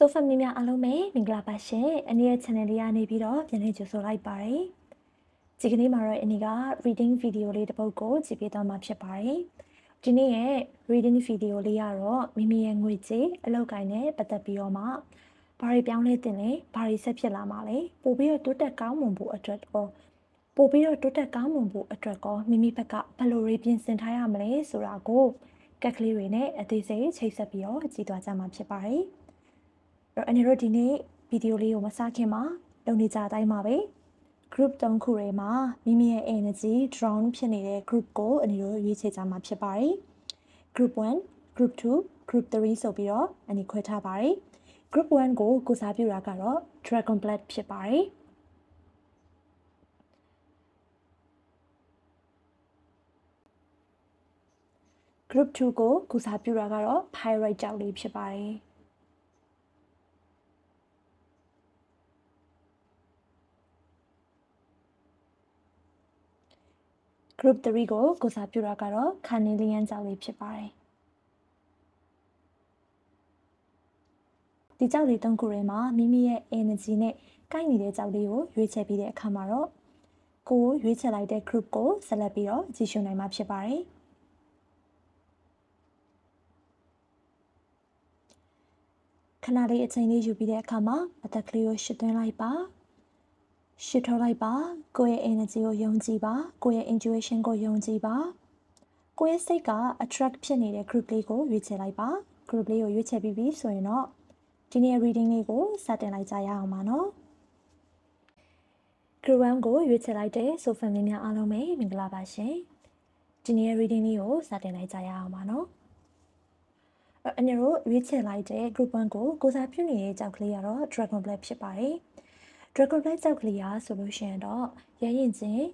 ဆိုဖမ်မင်းများအားလုံးပဲမင်္ဂလာပါရှင်အနည်းရဲ့ channel လေးကနေပြီးတော့ပြန်လည်ကြိုဆိုလိုက်ပါတယ်ဒီကနေ့မှာတော့အနည်းက reading video လေးတစ်ပုဒ်ကိုကြည့်ပေးသွားမှာဖြစ်ပါတယ်ဒီနေ့ရဲ့ reading video လေးကတော့မိမိရဲ့ငွေကြေးအလောက်ကိုင်းနဲ့ပတ်သက်ပြီးတော့မှဘာတွေပြောင်းလဲတင်လဲဘာတွေဆက်ဖြစ်လာမှာလဲပို့ပြီးတော့တိုးတက်ကောင်းမွန်ဖို့အတွက်တော့ပို့ပြီးတော့တိုးတက်ကောင်းမွန်ဖို့အတွက်ကောမိမိဘက်ကဘယ်လိုတွေပြင်ဆင်ထားရမလဲဆိုတာကိုကက်ကလေးတွေနဲ့အသေးစိတ်ချိတ်ဆက်ပြီးတော့ကြည့်သွားကြမှာဖြစ်ပါတယ် တော့အနေတို့ဒီနေ့ဗီဒီယိုလေးကိုမစခင်မှာလုပ်နေကြအတိုင်းပါပဲ group 3ခုတွေမှာမိမိရဲ့ energy drown ဖြစ်နေတဲ့ group ကိုအနေတို့ရွေးချယ်ကြမှာဖြစ်ပါတယ် group 1 group 2 group 3ဆိုပြီးတော့အနေခွဲထားပါတယ် group 1ကိုကိုစားပြုတာကတော့ dragon blood ဖြစ်ပါတယ် group 2ကိုကုစားပြုတာကတော့ pyrite ကြောက်လေးဖြစ်ပါတယ် group 3ကိုကိုစားပြုတာကတော့ carnelian ကြောက်လေးဖြစ်ပါတယ်ဒီကြောက်လေးသုံးခုထဲမှာမိမိရဲ့ energy နဲ့ကိုက်နေတဲ့ကြောက်လေးကိုရွေးချယ်ပြီးတဲ့အခါမှာတော့ကိုရွေးချယ်လိုက်တဲ့ group ကိုဆက်လက်ပြီးတော့ကြည့်ရှုနိုင်မှာဖြစ်ပါတယ်ခဏလေးအချိန်လေးယူပြီးတဲ့အခါမှာအသက်ကလေးကိုရှစ်သွင်းလိုက်ပါ ရှစ်ထုတ်လိုက်ပါကိုယ့်ရဲ့ energy ကိုယုံကြည်ပါကိုယ့်ရဲ့ intuition ကိုယုံကြည်ပါကိုယ့်ရဲ့စိတ်က attract ဖြစ်နေတဲ့ group လေးကိုရွေးချယ်လိုက်ပါ group လေးကိုရွေးချယ်ပြီးပြီဆိုရင်တော့ဒီနေ့ reading လေးကိုစတင်လိုက်ကြရအောင်ပါနော် group 1ကိုရွေးချယ်လိုက်တဲ့ so family များအားလုံးပဲမင်္ဂလာပါရှင်ဒီနေ့ reading လေးကိုစတင်လိုက်ကြရအောင်ပါနော်အနရောရွေးချယ်လိုက်တဲ့ group 1ကိုကိုစားပြုနေတဲ့ကြောက်ကလေးကတော့ Dragon Black ဖြစ်ပါတယ်။ Dragon Black ကြောက်ကလေးရာဆိုလို့ရှိရင်တော့ရရင်ချင်း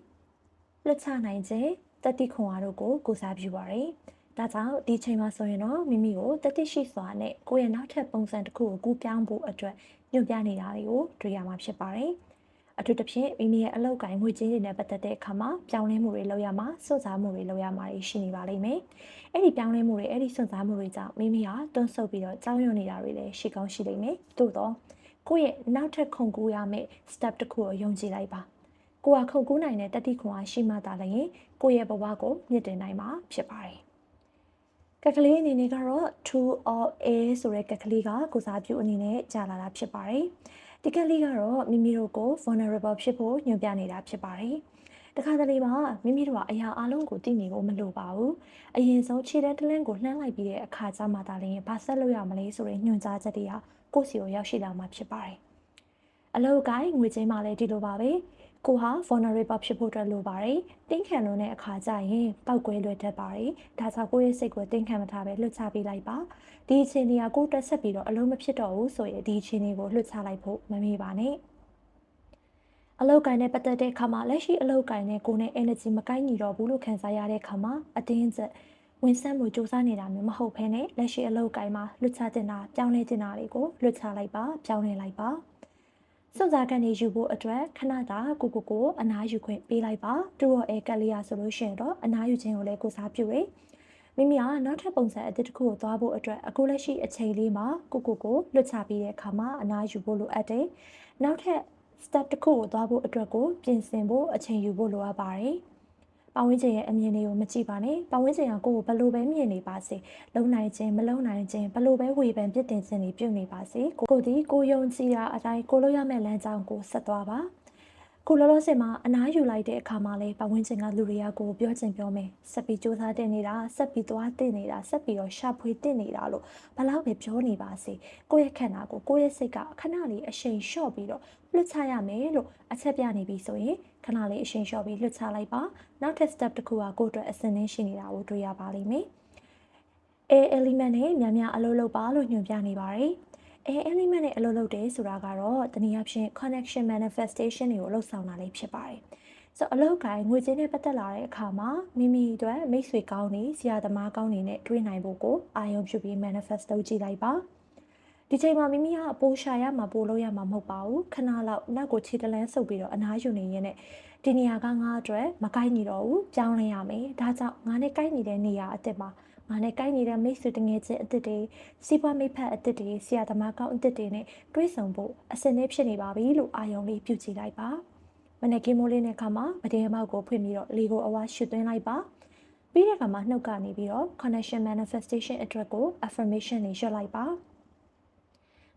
လွတ်ချနိုင်ခြင်းတတိခွန်အားတို့ကိုကိုစားပြုပါတယ်။ဒါကြောင့်ဒီချိန်မှာဆိုရင်တော့မိမိကိုတတိရှိစွာနဲ့ကိုယ့်ရဲ့နောက်ထပ်ပုံစံတစ်ခုကိုကူးပြောင်းဖို့အတွက်ညွှန်ပြနေတာတွေကိုတွေ့ရမှာဖြစ်ပါတယ်။အထူးသဖြင့်မိမိရဲ့အလောက်ကိုင်းငွေကြေးတွေနဲ့ပတ်သက်တဲ့အခါမှာပြောင်းလဲမှုတွေလုပ်ရမှာစွန့်စားမှုတွေလုပ်ရမှာရှိနေပါလိမ့်မယ်။အဲ့ဒီပြောင်းလဲမှုတွေအဲ့ဒီစွန့်စားမှုတွေကြောင့်မိမိဟာတွန်းဆုပ်ပြီးတော့ကြောင်းရွံ့နေတာတွေလည်းရှိကောင်းရှိလိမ့်မယ်။သို့တော့ ကိုယ့်ရဲ့နောက်ထပ်ခုန်ကူးရမယ့် step တစ်ခုကိုယုံကြည်လိုက်ပါ။ကိုယ်ကခုန်ကူးနိုင်တဲ့တတိခွန်အားရှိမှသာလည်းကိုယ့်ရဲ့ဘဝကိုမြင့်တင်နိုင်မှာဖြစ်ပါတယ်။ကက်ကလေးအနေနဲ့ကတော့ two of a ဆိုတဲ့ကက်ကလေးကကိုစားပြုအနေနဲ့ကြာလာတာဖြစ်ပါတယ်။ဒီကလေးကတော့မိမိတို့ကို vulnerable ဖြစ်ဖို့ညွှန်ပြနေတာဖြစ်ပါတယ်။တခါတလေမှာမိမိတို့ကအရာအလုံးကိုသိနေဖို့မလိုပါဘူး။အရင်ဆုံးခြေတန်းတလန်းကိုလှမ်းလိုက်ပြီးတဲ့အခါကျမှသာလျှင်ဘာဆက်လုပ်ရမလဲဆိုတဲ့ညွှန်ကြားချက်တွေဟာ ကိုယ့်စီကိုရောက်ရှိလာမှာဖြစ်ပါတယ်။အလောက်ကိုင်းငွေချင်းမှလည်းဒီလိုပါပဲ။ကိုဟာ vulnerable ဖြစ်ဖို့အတွက်လိုပါတယ်။တင်းခံလို့တဲ့အခါကျရင်ပောက်ကွဲလွယ်တတ်ပါတယ်။ဒါကြောင့်ကိုယ့်ရဲ့စိတ်ကိုတင်းခံမထားပဲလွတ်ချပေးလိုက်ပါ။ဒီအချိန်လေးကကိုယ်တက်ဆက်ပြီးတော့အလုံးမဖြစ်တော့ဘူးဆိုရင်ဒီအချိန်လေးကိုလွတ်ချလိုက်ဖို့မမေ့ပါနဲ့။အလောက်ကိုင်းနဲ့ပတ်သက်တဲ့အခါမှာလက်ရှိအလောက်ကိုင်းနဲ့ကိုယ်နဲ့ energy မကိုင်းညီတော့ဘူးလို့ခံစားရတဲ့အခါမှာအတင်းကျပ် ဝင်ဆန့်မှုစူးစမ်းနေတာမျိုးမဟုတ်ဘဲနဲ့လက်ရှိအလောက်ကိုင်းမှာလွတ်ချတင်တာပြောင်းလဲတင်တာတွေကိုလွတ်ချလိုက်ပါပြောင်းလဲလိုက်ပါ။စွန့်စားကန်နေယူဖို့အတွက်ခဏတာကိုကိုကိုအနားယူခွင့်ပေးလိုက်ပါတူရောအဲကက်လီယာဆိုလို့ရှိရင်တော့အနားယူခြင်းကိုလည်းကိုစားပြုရမိမိကနောက်ထပ်ပုံစံအသစ်တစ်ခုကိုသွားဖို့အတွက်အခုလက်ရှိအချိန်လေးမှာကိုကိုကိုလွတ်ချပြီးတဲ့အခါမှာအနားယူဖို့လိုအပ်တယ်နောက်ထပ် step တစ်ခုကိုသွားဖို့အတွက်ကိုပြင်ဆင်ဖို့အချိန်ယူဖို့လိုအပ်ပါတယ် ပတ်ဝန်းကျင်ရဲ့အမြင်တွေကိုမကြည့်ပါနဲ့ပတ်ဝန်းကျင်ကကိုယ်ကိုဘလို့ပဲမြင်နေပါစေလုံနိုင်ခြင်းမလုံနိုင်ခြင်းဘလို့ပဲဝေဖန်ပြစ်တင်ခြင်းတွေပြုနေပါစေကိုကိုဒီကိုယုံကြည်တာအတိုင်းကိုလို့ရမယ့်လမ်းကြောင်းကိုဆက်သွားပါ ကိုလောလောဆယ်မှာအနားယူလိုက်တဲ့အခါမှာလေပတ်ဝန်းကျင်ကလူတွေကကိုပြောချင်ပြောမယ်ဆက်ပြီးစူးစမ်းတင်နေတာဆက်ပြီးသွားတင်နေတာဆက်ပြီးတော့ရှာဖွေတင်နေတာလို့ဘလောက်ပဲပြောနေပါစေကိုယ့်ရဲ့ခန္ဓာကိုကိုယ့်ရဲ့စိတ်ကခဏလေးအရှိန်လျှော့ပြီးတော့လွတ်ချရမယ်လို့အချက်ပြနေပြီဆိုရင်ခဏလေးအရှိန်လျှော့ပြီးလွတ်ချလိုက်ပါနောက်ထပ် step တစ်ခုကကိုယ့်အတွက်အစင်းင်းရှိနေတာကိုတွေ့ရပါလိမ့်မယ် A element နဲ့များများအလုပ်လုပ်ပါလို့ညွှန်ပြနေပါတယ်။ A element နဲ့အလုပ်လုပ်တယ်ဆိုတာကတော့တနည်းအားဖြင့် connection manifestation တွေကိုလှုပ်ဆောင်တာလေးဖြစ်ပါတယ်။ဆိုတော့အလုပ်ကိုင်းငွေကြေးနဲ့ပတ်သက်လာတဲ့အခါမှာမိမိအတွက်မိတ်ဆွေကောင်းနေဆရာသမားကောင်းနေနဲ့တွေ့နိုင်ဖို့ကိုအာရုံပြုပြီး manifest လုပ်ကြည့်လိုက်ပါ။ဒီချိန်မှာမိမိကပိုရှာရမှာပိုလို့ရမှာမဟုတ်ပါဘူးခဏလောက်နောက်ကိုခြေတလန်းဆုပ်ပြီးတော့အနားယူနေရင်းနဲ့ဒီနေရာကငါအတွက်မကိုက်ညီတော့ဘူးပြောင်းလဲရမယ်ဒါကြောင့်ငါနဲ့ကိုက်ညီတဲ့နေရာအစ်စ်မှာ ငါနဲ့ကိုင်းနေတဲ့မိတ်ဆွေတငယ်ချင်းအစ်စ်တွေစီးပွားမိဖက်အစ်စ်တွေဆရာသမားကောင်းအစ်စ်တွေနဲ့တွေ့ဆုံဖို့အစင်းနေဖြစ်နေပါပြီလို့အာယုံလေးပြုကြည့်လိုက်ပါမနေ့ကမိုးလေးနဲ့ခါမှာဗဒင်းမောက်ကိုဖွင့်ပြီးတော့လေကိုအဝါရှူသွင်းလိုက်ပါပြီးတဲ့အခါမှာနှုတ်ကနေပြီးတော့ connection manifestation အတွက်ကို affirmation တွေရွတ်လိုက်ပါ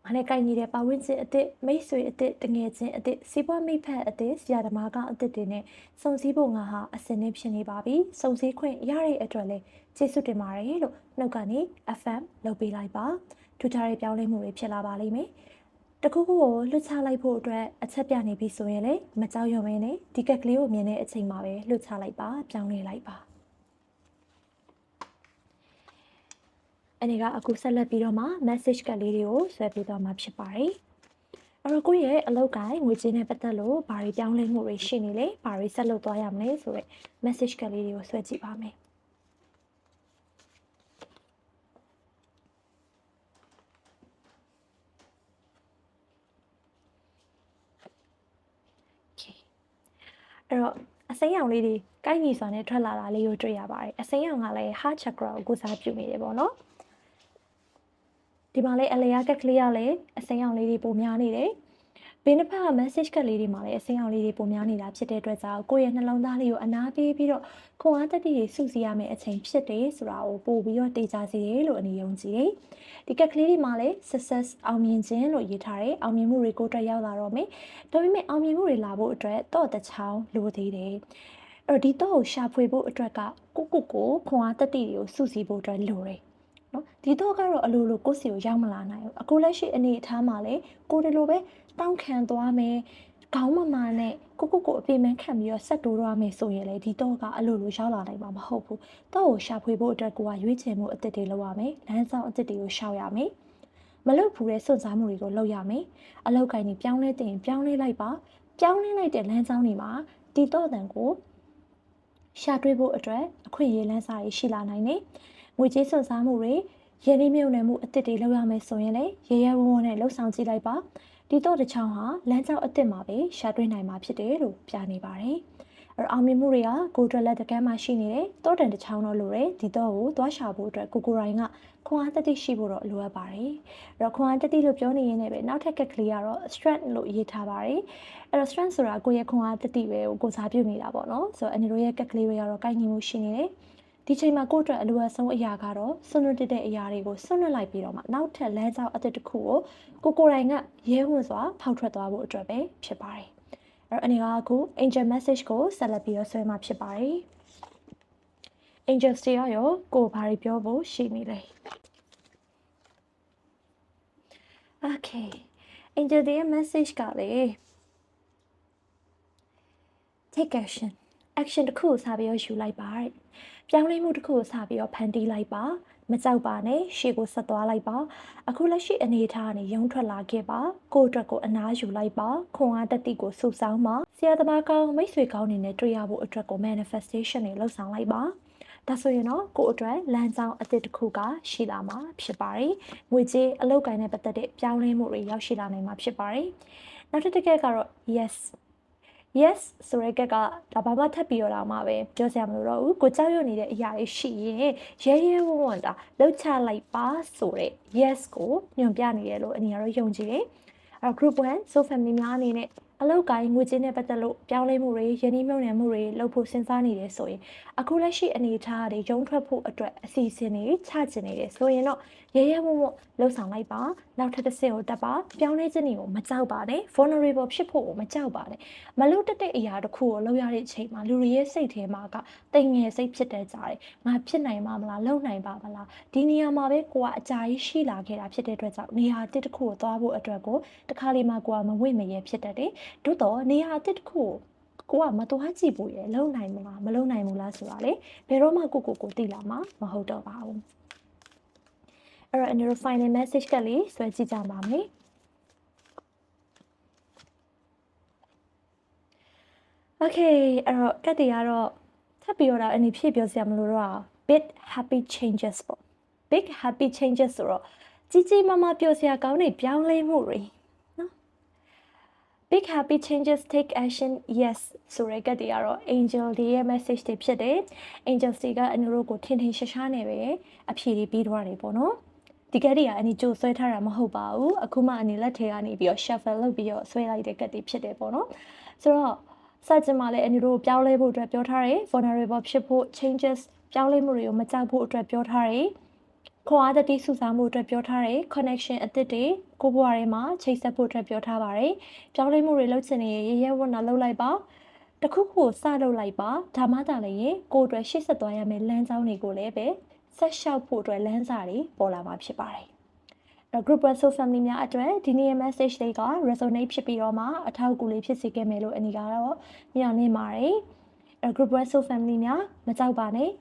ငါနဲ့ကိုင်နေတဲ့ပါဝင်ချင်းအစ်စ်မိတ်ဆွေအစ်စ်တငယ်ချင်းအစ်စ်စီးပွားမိဖက်အစ်စ်ဆရာသမားကအစ်စ်တွေနဲ့စုံစည်းဖို့ငါဟာအစင်းနေဖြစ်နေပါပြီစုံစည်းခွင့်ရတဲ့အတွက်လည်းကျေးဇူးတင်ပါတယ်လို့နှုတ်ကနေ FM လုပ်ပေးလိုက်ပါထူထားတဲ့ပြောင်းလဲမှုတွေဖြစ်လာပါလိမ့်မယ်တခုခုကိုလွတ်ချလိုက်ဖို့အတွက်အချက်ပြနေပြီဆိုရင်လေမကြောက်ရွံ့မင်းနဲ့ဒီကက်ကလေးကိုမြင်တဲ့အချိန်မှာပဲလွတ်ချလိုက်ပါပြောင်းလဲလိုက်ပါ အနေကအခုဆက်လက်ပြီးတော့မှ message ကလေးတွေကိုဆွဲပေးသွားမှာဖြစ်ပါတယ်။အဲ့တော့ကိုယ့်ရဲ့အလုပ်ကိုင်းငွေကြေးနဲ့ပတ်သက်လို့ဘာတွေပြောင်းလဲမှုတွေရှိနေလဲဘာတွေဆက်လုပ်သွားရမလဲဆိုတော့ message ကလေးတွေကိုဆွဲကြည့်ပါမယ်။ Okay အဲ့တော့အစိမ်းရောင်လေးတွေကိုက်ညီစွာနဲ့ထွက်လာတာလေးကိုတွေ့ရပါတယ်အစိမ်းရောင်ကလည်း heart chakra ကိုကုစားပြုနေတယ်ပေါ့နော် ဒီမှာလည်းအလေယာကက်ကလေးကလည်းအစိမ်းရောင်လေးတွေပုံများနေတယ်ဘေးနှစ်ဖက်က message ကလေးတွေမှာလည်းအစိမ်းရောင်လေးတွေပုံများနေတာဖြစ်တဲ့အတွက်ကြောင့်ကိုယ့်ရဲ့နှလုံးသားလေးကိုအနာပေးပြီးတော့ခွန်အားတက်တည်တွေစုစည်းရမယ့်အချိန်ဖြစ်တယ်ဆိုတာကိုပို့ပြီးတော့တေချာစေတယ်လို့အနေယုံကြည်တယ်ဒီကက်ကလေးတွေမှာလည်း success အောင်မြင်ခြင်းလို့ရေးထားတယ်အောင်မြင်မှုတွေကိုအတွက်ရောက်လာတော့မယ်ဒါပေမဲ့အောင်မြင်မှုတွေလာဖို့အတွက်တော့တချောင်းလိုသေးတယ်အဲ့တော့ဒီတော့ကိုရှာဖွေဖို့အတွက်ကကိုကိုကိုခွန်အားတက်တည်တွေကိုစုစည်းဖို့အတွက်လိုတယ် နော်ဒီတော့ကတော့အလိုလိုကိုယ့်စီကိုရောက်မလာနိုင်ဘူးအခုလက်ရှိအနေအထားမှာလေကိုဒီလိုပဲတောင်းခံသွားမယ်ခေါင်းမမာနဲ့ကိုကိုကိုအပြေမန်းခံပြီးတော့ဆက်တိုးရမယ်ဆိုရင်လေဒီတော့ကအလိုလိုရောက်လာနိုင်မှာမဟုတ်ဘူးတော့ကိုရှာဖွေဖို့အတွက်ကိုကရွေးချယ်မှုအစ်စ်တွေလုပ်ရမယ်လမ်းဆောင်အစ်စ်တွေကိုရှောက်ရမယ်မလုပ်ဘူးတဲ့စွန့်စားမှုတွေကိုလုပ်ရမယ်အလောက်ကိုင်းနေပြောင်းလဲတင်ပြောင်းလဲလိုက်ပါပြောင်းလဲလိုက်တဲ့လမ်းကြောင်းတွေမှာဒီတော့တန်ကိုရှာတွေ့ဖို့အတွက်အခွင့်အရေးလမ်းစာတွေရှိလာနိုင်တယ် ငွေကြေးစွန့်စားမှုတွေရင်းနှီးမြှုပ်နှံမှုအသစ်တွေလုပ်ရမယ်ဆိုရင်လည်းရရဝဝနဲ့လှုပ်ဆောင်ကြည့်လိုက်ပါဒီတော့တစ်ချောင်းဟာလမ်းကြောင်းအသစ်မှာပဲရှာတွေ့နိုင်မှာဖြစ်တယ်လို့ပြနေပါတယ်အဲ့အောင်မြင်မှုတွေကကိုယ်အတွက်လက်တကမ်းမှာရှိနေတယ်တောတန်တစ်ချောင်းတော့လိုတယ်ဒီတော့ကိုသွားရှာဖို့အတွက်ကိုကိုရိုင်းကခွန်အားတတိရှိဖို့တော့လိုအပ်ပါတယ်အဲ့တော့ခွန်အားတတိလို့ပြောနေရင်းနဲ့ပဲနောက်ထပ်ကက်ကလေးကတော့ strength လို့ရေးထားပါတယ်အဲ့တော့ strength ဆိုတာကိုယ့်ရဲ့ခွန်အားတတိပဲကိုကိုစားပြုနေတာပေါ့နော်ဆိုတော့အနေတို့ရဲ့ကက်ကလေးတွေကတော့ကိုက်ညီမှုရှိနေတယ် ဒီချိန်မှာကိုယ့်အတွက်အလိုအဆုံးအရာကတော့ဆွနွတ်တက်တဲ့အရာတွေကိုဆွနွတ်လိုက်ပြီးတော့မှနောက်ထပ်လမ်းကြောင်းအသစ်တစ်ခုကိုကိုကိုယ်တိုင်ကရဲဝံ့စွာဖောက်ထွက်သွားဖို့အတွက်ပဲဖြစ်ပါတယ်အဲ့တော့အနေကအခု angel message ကိုဆက်လက်ပြီးတော့ဆွဲမှာဖြစ်ပါတယ် angel တွေရောကိုဘာတွေပြောဖို့ရှိနေလဲ okay angel တွေရဲ့ message ကလေ take action action တစ်ခုကိုစပြီးတော့ယူလိုက်ပါတဲ့ ပြောင်းလဲမှုတစ်ခုကိုစပြီးတော့ဖန်တီးလိုက်ပါမကြောက်ပါနဲ့ရှေ့ကိုဆက်သွားလိုက်ပါအခုလက်ရှိအနေအထားကနေရုံထွက်လာခဲ့ပါကိုယ့်အတွက်ကိုအနားယူလိုက်ပါခွန်အားတတိကိုစုဆောင်းပါဆရာသမားကောင်းမိတ်ဆွေကောင်းနေနဲ့တွေ့ရဖို့အတွက်ကို manifestation တွေလှုပ်ဆောင်လိုက်ပါဒါဆိုရင်တော့ကိုယ့်အတွက်လမ်းကြောင်းအသစ်တစ်ခုကရှိလာမှာဖြစ်ပါတယ်။ငွေကြေးအလုပ်ကိုင်းနဲ့ပတ်သက်တဲ့ပြောင်းလဲမှုတွေရောက်ရှိလာနိုင်မှာဖြစ်ပါတယ်။နောက်တစ်တစ်ချက်ကတော့ yes yes ဆိုရဲကကဒါဘာမှထပ်ပြီးတော့လာမှပဲပြောစရာမလိုတော့ဘူးကိုကြောက်ရွံ့နေတဲ့အရာတွေရှိရင်ရဲရဲဝံ့ဝံ့တာလှုပ်ချလိုက်ပါဆိုတဲ့ yes ကိုညွှန်ပြနေတယ်လို့အနေနဲ့ယုံကြည်တယ်အဲ့တော့ group 1 so family များအနေနဲ့အလောက်ကိုင်းငွေကြေးနဲ့ပတ်သက်လို့ပြောင်းလဲမှုတွေယင်းနှိမ့်မြုံနယ်မှုတွေလုပ်ဖို့စဉ်းစားနေတယ်ဆိုရင်အခုလက်ရှိအနေအထားတွေရုံထွက်ဖို့အတွက်အစီအစဉ်တွေချချင်နေတယ်ဆိုရင်တော့ ရဲရဲဝံ့ဝံ့လှုပ်ဆောင်လိုက်ပါနောက်ထပ်တစ်ဆင့်ကိုတက်ပါပြောင်းလဲခြင်းတွေကိုမကြောက်ပါနဲ့ vulnerable ဖြစ်ဖို့ကိုမကြောက်ပါနဲ့မလုပ်တတ်တဲ့အရာတစ်ခုကိုလုပ်ရတဲ့အချိန်မှာလူတွေရဲ့စိတ်ထဲမှာကတိမ်ငယ်စိတ်ဖြစ်တဲ့ကြတယ်ငါဖြစ်နိုင်မှာမလားလုပ်နိုင်ပါမလားဒီနေရာမှာပဲကိုကအကြာကြီးရှိလာခဲ့တာဖြစ်တဲ့အတွက်ကြောင့်နေရာတစ်တစ်ခုကိုသွားဖို့အတွက်ကိုတခါလေမှကိုကမဝင့်မရဲဖြစ်တတ်တယ်သို့တော့နေရာတစ်တစ်ခုကိုကိုကမတော်ကြည့်ဖို့ရလုံနိုင်မလားမလုံနိုင်ဘူးလားဆိုတာလေဘယ်တော့မှကိုကိုကိုသိလာမှာမဟုတ်တော့ပါဘူး အဲ့တော့ neuro final message ကလေးဆွဲကြည့်ကြပါမယ် Okay အဲ့တော့ကတ်တီကတော့ထပ်ပြီးတော့အနေဖြည့်ပြောစရာမလိုတော့ big happy changes ပေါ့ big happy changes ဆိုတော့ကြီးကြီးမားမားပြောစရာကောင်းတဲ့ပြောင်းလဲမှုတွေနော် big happy changes take action yes ဆိုရဲကတည်းကတော့ angel တွေရဲ့ message တွေဖြစ်တယ် angel တွေကအနုတို့ကိုထင်ထင်ရှားရှားနဲ့ပဲအဖြေတွေပြီးသွားတယ်ပေါ့နော် ဒီကက်တွေကအနီကြိုဆွဲထားတာမဟုတ်ပါဘူးအခုမှအနေလက်ထဲကနေပြီးတော့ shuffle လုပ်ပြီးတော့ဆွဲလိုက်တဲ့ကက်တွေဖြစ်တယ်ပေါ့နော်ဆိုတော့စကြင်မှာလည်းအနီတို့ပြောင်းလဲဖို့အတွက်ပြောထားတယ် vulnerable ဖြစ်ဖို့ changes ပြောင်းလဲမှုတွေကိုမကြောက်ဖို့အတွက်ပြောထားတယ်ခွန်အားတတိစုဆောင်မှုအတွက်ပြောထားတယ် connection အသစ်တွေကိုဘွားထဲမှာချိတ်ဆက်ဖို့အတွက်ပြောထားပါတယ်ပြောင်းလဲမှုတွေလုပ်ချင်နေရရဲဝတ်နာလုပ်လိုက်ပါတခုခုကိုစလုပ်လိုက်ပါဒါမှသာလည်းရင်ကိုယ်အတွက်ရှေ့ဆက်သွားရမယ့်လမ်းကြောင်းတွေကိုလည်းပဲ ဆက်လျှောက်ဖို့အတွက်လမ်းစာတွေပေါ်လာမှာဖြစ်ပါတယ်အဲ့ group WhatsApp family များအတွက်ဒီနေ့ message တွေက resonate ဖြစ်ပြီးတော့မှအထောက်အကူလေးဖြစ်စေခဲ့မယ်လို့အနီကတော့မျှော်လင့်ပါတယ်အဲ့ group WhatsApp family များမကြောက်ပါနဲ့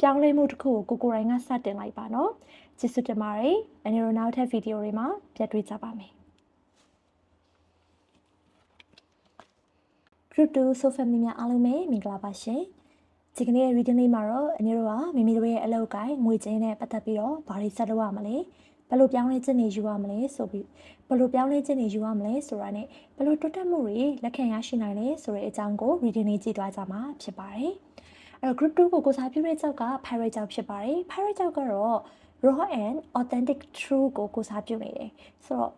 ပြောင်းလဲမှုတစ်ခုကိုကိုကိုယ်တိုင်ကစတင်လိုက်ပါနော်ကျေးဇူးတင်ပါတယ်အနေနဲ့နောက်ထပ်ဗီဒီယိုတွေမှာပြတ်တွေ့ကြပါမယ် group 2 so family များအားလုံးပဲမင်္ဂလာပါရှင် ဒီကနေ့ reading လေးမှာတော့အနေတို့ကမိမိတို့ရဲ့အလုပ်ကိုင်းငွေချင်းနဲ့ပတ်သက်ပြီးတော့ဘာတွေဆက်လုပ်ရမလဲဘယ်လိုပြောင်းလဲခြင်းတွေယူရမလဲဆိုပြီးဘယ်လိုပြောင်းလဲခြင်းတွေယူရမလဲဆိုတာနဲ့ဘယ်လိုတွတ်တက်မှုတွေလက်ခံရရှိနိုင်လဲဆိုတဲ့အကြောင်းကို reading လေးကြည့်သွားကြမှာဖြစ်ပါတယ်အဲ့တော့ group 2ကိုကိုစားပြုတဲ့ကြောက်က pirate ကြောက်ဖြစ်ပါတယ် pirate ကြောက်ကတော့ raw and authentic true ကိုကိုစားပြုနေတယ်ဆိုတော့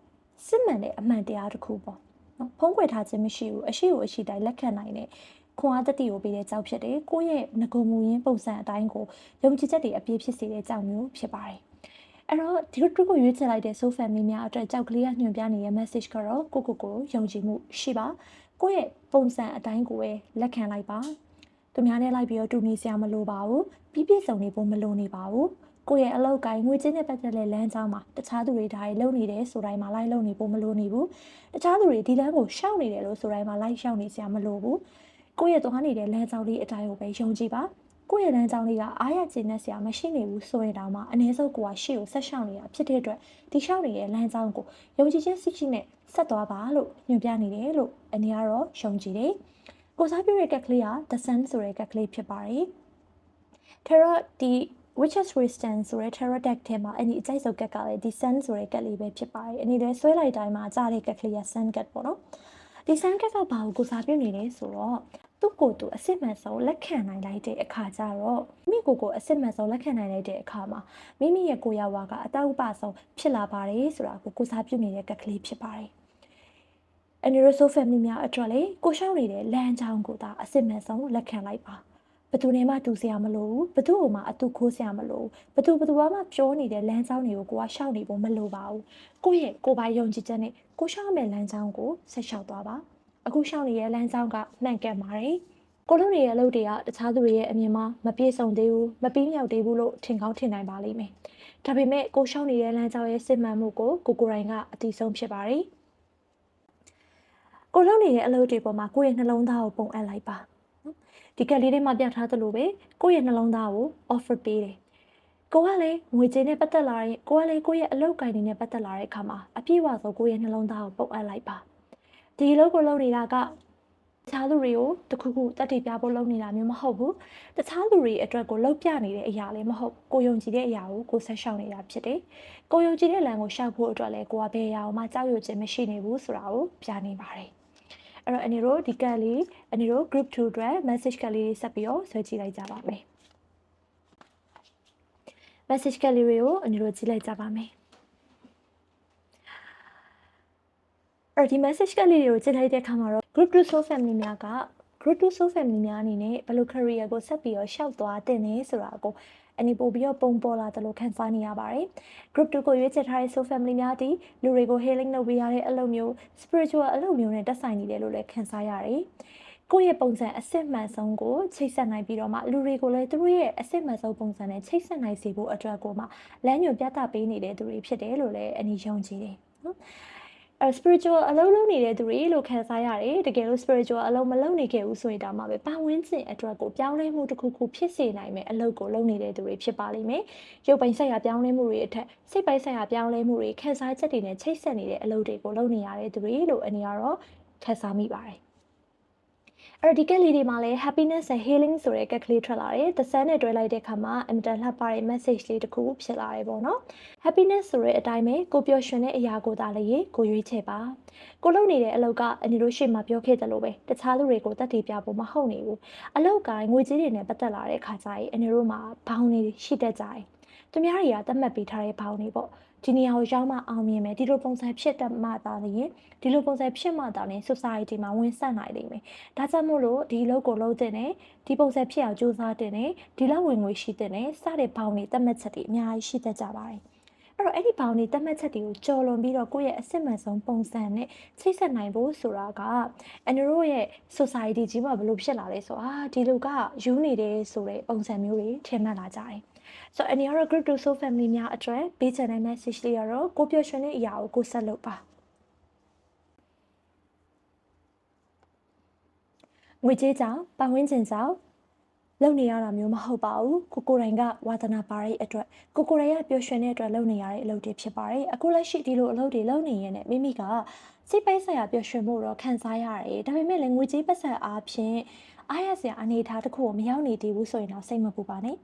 စစ်မှန်တဲ့အမှန်တရားတစ်ခုပေါ့နော်ဖုံးကွယ်ထားခြင်းမရှိဘူးအရှိကိုအရှိတိုင်းလက်ခံနိုင်တဲ့ ခွန်အားတတိကိုပေးတဲ့ကြောက်ဖြစ်တယ်ကိုယ့်ရဲ့ငကုံမူရင်းပုံစံအတိုင်းကိုယုံကြည်ချက်တွေအပြည့်ဖြစ်စေတဲ့ကြောက်မျိုးဖြစ်ပါတယ်အဲ့တော့ဒီလိုတစ်ခုရွေးချယ်လိုက်တဲ့ so family များအတွက်ကြောက်ကလေးကညွှန်ပြနေတဲ့ message ကတော့ကိုကိုကိုယုံကြည်မှုရှိပါကိုယ့်ရဲ့ပုံစံအတိုင်းကိုပဲလက်ခံလိုက်ပါသူများနဲ့လိုက်ပြီးတော့တူညီစရာမလိုပါဘူးပြည့်ပြည့်စုံနေဖို့မလိုနေပါဘူးကိုယ့်ရဲ့အလောက်ကိုင်းငွေချင်းနဲ့ပတ်သက်တဲ့လမ်းကြောင်းမှာတခြားသူတွေဒါတွေလုပ်နေတယ်ဆိုတိုင်းမှာလိုက်လုပ်နေဖို့မလိုနေဘူးတခြားသူတွေဒီလမ်းကိုရှောက်နေတယ်လို့ဆိုတိုင်းမှာလိုက်ရှောက်နေစရာမလိုဘူး ကိုယ့်ရဲ့သွားနေတဲ့လမ်းကြောင်းလေးအတိုင်းကိုပဲယုံကြည်ပါကိုယ့်ရဲ့လမ်းကြောင်းလေးကအားရကျဉ်နဲ့ဆရာမရှိနေဘူးဆိုရင်တောင်မှအ ਨੇ စုပ်ကိုကရှေ့ကိုဆက်ရှောက်နေတာဖြစ်တဲ့အတွက်ဒီရှောက်နေတဲ့လမ်းကြောင်းကိုယုံကြည်ခြင်းစိတ်ရှိနဲ့ဆက်သွားပါလို့ညွှန်ပြနေတယ်လို့အနေကတော့ယုံကြည်တယ်ကိုစားပြုတဲ့ကက်ကလေးက The Sun ဆိုတဲ့ကက်ကလေးဖြစ်ပါတယ်။ Tarot ဒီ Witches Resistance ဆိုတဲ့ Tarot deck ထဲမှာအဲ့ဒီအကြိုက်ဆုံးကက်ကလည်းဒီ Sun ဆိုတဲ့ကက်လေးပဲဖြစ်ပါတယ်။အနေနဲ့ဆွဲလိုက်တိုင်းမှာကြားတဲ့ကက်ကလေးက Sun ကက်ပေါ့နော်။ ဒီ Sun ကက်ကဘာကိုကိုစားပြုနေလဲဆိုတော့သူ့ကိုယ်သူအစစ်မှန်ဆုံးလက်ခံနိုင်လိုက်တဲ့အခါကျတော့မိကိုကိုအစစ်မှန်ဆုံးလက်ခံနိုင်လိုက်တဲ့အခါမှာမိမိရဲ့ကိုယ်ရဝါကအတောက်ပဆုံးဖြစ်လာပါတယ်ဆိုတာကိုကိုစားပြုနေတဲ့ကက်ကလေးဖြစ်ပါတယ်။ Aneroso family များအတွက်လေကိုရှောင်းနေတဲ့လမ်းကြောင်းကိုသာအစစ်မှန်ဆုံးလက်ခံလိုက်ပါ ဘသူနဲ့မှတူစရာမလိုဘူးဘသူ့ကိုမှအတူခိုးစရာမလိုဘသူဘသူမှပြောနေတဲ့လမ်းကြောင်းတွေကိုကိုကရှောက်နေဖို့မလိုပါဘူးကိုယ့်ရဲ့ကိုယ်ပိုင်ယုံကြည်ချက်နဲ့ကိုရှောက်မဲ့လမ်းကြောင်းကိုဆက်လျှောက်သွားပါအခုရှောက်နေတဲ့လမ်းကြောင်းကမှန်ကန်ပါတယ်ကိုလုံးတွေရဲ့အလုပ်တွေကတခြားသူတွေရဲ့အမြင်မှာမပြည့်စုံသေးဘူးမပြီးမြောက်သေးဘူးလို့ထင်ကောင်းထင်နိုင်ပါလိမ့်မယ်ဒါပေမဲ့ကိုရှောက်နေတဲ့လမ်းကြောင်းရဲ့စစ်မှန်မှုကိုကိုကိုရိုင်းကအတိဆုံးဖြစ်ပါတယ်ကိုလုံးနေတဲ့အလုပ်တွေပေါ်မှာကိုယ့်ရဲ့နှလုံးသားကိုပုံအပ်လိုက်ပါ ဒီကက်လေးတွေမှာပြထားသလိုပဲကိုယ့်ရဲ့နှလုံးသားကို offer ပေးတယ်ကိုကလည်းငွေကြေးနဲ့ပတ်သက်လာရင်ကိုကလည်းကိုယ့်ရဲ့အလုပ်ကိုင်နေနဲ့ပတ်သက်လာတဲ့အခါမှာအပြည့်အဝဆုံးကိုယ့်ရဲ့နှလုံးသားကိုပုတ်အပ်လိုက်ပါဒီအလုပ်ကိုလုပ်နေတာကတခြားလူတွေကိုတခုခုတက်တည်ပြဖို့လုပ်နေတာမျိုးမဟုတ်ဘူးတခြားလူတွေအတွက်ကိုလုပ်ပြနေတဲ့အရာလည်းမဟုတ်ကိုယုံကြည်တဲ့အရာကိုကိုဆက်ရှောင်နေတာဖြစ်တယ်ကိုယုံကြည်တဲ့လမ်းကိုရှောက်ဖို့အတွက်လည်းကိုကဘယ်အရာမှကြောက်ရွံ့ခြင်းမရှိနေဘူးဆိုတာကိုပြနေပါတယ် အဲ့တော့အနေတို့ဒီကက်လေးအနေတို့ group 2အတွက် message ကလေးဆက်ပြီးတော့ဆွဲကြည့်လိုက်ကြပါမယ် message ကလေးတွေကိုအနေတို့ကြည့်လိုက်ကြပါမယ်အဲ့ဒီ message ကလေးတွေကိုကြည့်လိုက်တဲ့အခါမှာတော့ group 2 soul family များက group 2 soul family များအနေနဲ့ဘယ်လို career ကိုဆက်ပြီးတော့ရှောက်သွားတင်နေဆိုတာကို အနေပို့ပြီးတော့ပုံပေါ်လာတယ်လို့ခန်းစားနေရပါတယ်။ group 2ကိုရွေးချယ်ထားတဲ့ soul family များသည်လူတွေကို healing လုပ်ပေးရတဲ့အလုပ်မျိုး spiritual အလုပ်မျိုးနဲ့တက်ဆိုင်နေတယ်လို့လည်းခန်းစားရတယ်။ကိုယ့်ရဲ့ပုံစံအစစ်မှန်ဆုံးကိုချိတ်ဆက်နိုင်ပြီးတော့မှလူတွေကိုလည်းသူတို့ရဲ့အစစ်မှန်ဆုံးပုံစံနဲ့ချိတ်ဆက်နိုင်စေဖို့အတွက်ကိုမှလမ်းညွှန်ပြသပေးနေတဲ့သူတွေဖြစ်တယ်လို့လည်းအနည်းယုံကြည်တယ်နော်။ spiritual အလုံးလုံးနေတဲ့သူတွေလို့ခံစားရတယ်တကယ်လို့ spiritual အလုံးမလုံးနေခဲ့ဘူးဆိုရင်ဒါမှပဲပတ်ဝန်းကျင်အတွက်ကိုပြောင်းလဲမှုတစ်ခုခုဖြစ်စေနိုင်မယ်အလုပ်ကိုလုပ်နေတဲ့သူတွေဖြစ်ပါလိမ့်မယ်ရုပ်ပိုင်းဆိုင်ရာပြောင်းလဲမှုတွေအထက်စိတ်ပိုင်းဆိုင်ရာပြောင်းလဲမှုတွေခံစားချက်တွေနဲ့ချိတ်ဆက်နေတဲ့အလုပ်တွေကိုလုပ်နေရတဲ့သူတွေလို့အနည်းကတော့ခံစားမိပါတယ် အဲ့တော့ဒီကက်လေးတွေမှာလည်း happiness and healing ဆိုတဲ့ကက်ကလေးထွက်လာတယ်။ the sun နဲ့တွဲလိုက်တဲ့အခါမှာအင်မတန်လှပတဲ့ message လေးတစ်ခုဖြစ်လာတယ်ပေါ့နော်။ happiness ဆိုတဲ့အတိုင်းပဲကိုပျော်ရွှင်တဲ့အရာကိုသာလေကိုရွေးချယ်ပါ။ကိုလုပ်နေတဲ့အလုပ်ကအန်ဒီတို့ရှေ့မှာပြောခဲ့တယ်လို့ပဲတခြားလူတွေကိုတတ်တည်ပြဖို့မဟုတ်နေဘူး။အလုပ်ကိုင်းငွေကြေးတွေနဲ့ပတ်သက်လာတဲ့အခါကျရင်အန်ဒီတို့မှာဘောင်းနေရှိတတ်ကြတယ်။သူများတွေကသတ်မှတ်ပေးထားတဲ့ဘောင်းတွေပေါ့။ ဒီနေရာကိုရောက်မှအောင်မြင်မယ်ဒီလိုပုံစံဖြစ်တတ်မှသာလျင်ဒီလိုပုံစံဖြစ်မှသာလျင် society မှာဝင်ဆက်နိုင်လိမ့်မယ်။ဒါကြောင့်မို့လို့ဒီအလုပ်ကိုလုပ်တဲ့နဲ့ဒီပုံစံဖြစ်အောင်ကြိုးစားတဲ့နဲ့ဒီလောက်ဝင်ငွေရှိတဲ့နဲ့စတဲ့ဘောင်းတွေတတ်မှတ်ချက်တွေအများကြီးရှိတတ်ကြပါတယ်။အဲ့တော့အဲ့ဒီဘောင်တွေတတ်မှတ်ချက်တွေကိုကြော်လွန်ပြီးတော့ကိုယ့်ရဲ့အစစ်မှန်ဆုံးပုံစံနဲ့ချိတ်ဆက်နိုင်ဖို့ဆိုတာကအန်တို့ရဲ့ society ကြီးမှာဘယ်လိုဖြစ်လာလဲဆိုအာဒီလူကယူနေတယ်ဆိုတဲ့ပုံစံမျိုးတွေထင်မှတ်လာကြတယ်။ so အနေရော group to soul family များအတွက်ပေးချင်တဲ့ message လေးကတော့ကိုပျော်ရွှင်တဲ့အရာကိုကိုဆက်လုပ်ပါငွေကြေးကြောင့်ပတ်ဝန်းကျင်ကြောင့်လုပ်နေရတာမျိုးမဟုတ်ပါဘူးကိုကိုရိုင်းကဝါသနာပါတဲ့အတွက်ကိုကိုရိုင်းကပျော်ရွှင်တဲ့အတွက်လုပ်နေရတဲ့အလုပ်တွေဖြစ်ပါတယ်အခုလက်ရှိဒီလိုအလုပ်တွေလုပ်နေရင်လည်းမိမိကစိတ်ပိုင်းဆိုင်ရာပျော်ရွှင်မှုတော့ခံစားရတယ်ဒါပေမဲ့လည်းငွေကြေးပတ်စံအားဖြင့်အားရစရာအနေအထားတစ်ခုကိုမရောက်နေသေးဘူးဆိုရင်တော့စိတ်မပူပါနဲ့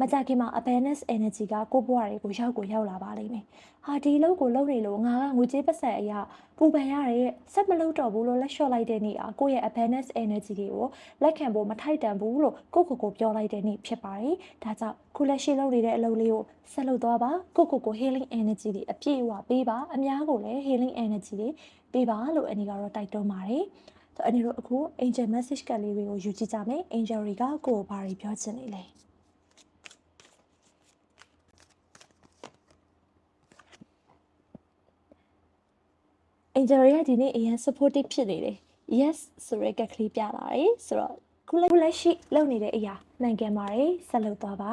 မကြခင်မှာ awareness energy ကကိုယ့်ဘဝတွေကိုရောက်ကိုရောက်လာပါလိမ့်မယ်။ဟာဒီလောက်ကိုလုံနေလို့ငါကငွေကြေးပတ်ဆက်အရာပူပန်ရတဲ့ဆက်မလုပ်တော့ဘူးလို့လက်လျှော့လိုက်တဲ့နေ့အားကိုယ့်ရဲ့ awareness energy တွေကိုလက်ခံဖို့မထိုက်တန်ဘူးလို့ကိုယ့်ကိုယ်ကိုပြောလိုက်တဲ့နေ့ဖြစ်ပါတယ်။ဒါကြောင့်ခုလက်ရှိလုပ်နေတဲ့အလုပ်လေးကိုဆက်လုပ်သွားပါကိုယ့်ကိုယ်ကို healing energy တွေအပြည့်အဝပေးပါအများကိုလည်း healing energy တွေပေးပါလို့အနီကတော့တိုက်တွန်းပါတယ်။ဆိုအနေတို့အခု angel message ကလေးတွေကိုယူကြည့်ကြမယ် angel တွေကကိုယ့်ကိုဘာတွေပြောချင်နေလဲ။ angel တွေကဒီနေ့အရင် supportive ဖြစ်နေတယ် yes ဆိုရဲကက်ကလေးပြလာတယ်ဆိုတော့ခုလက်ရှိလုပ်နေတဲ့အရာနိုင်ကြပါတယ်ဆက်လုပ်သွားပါ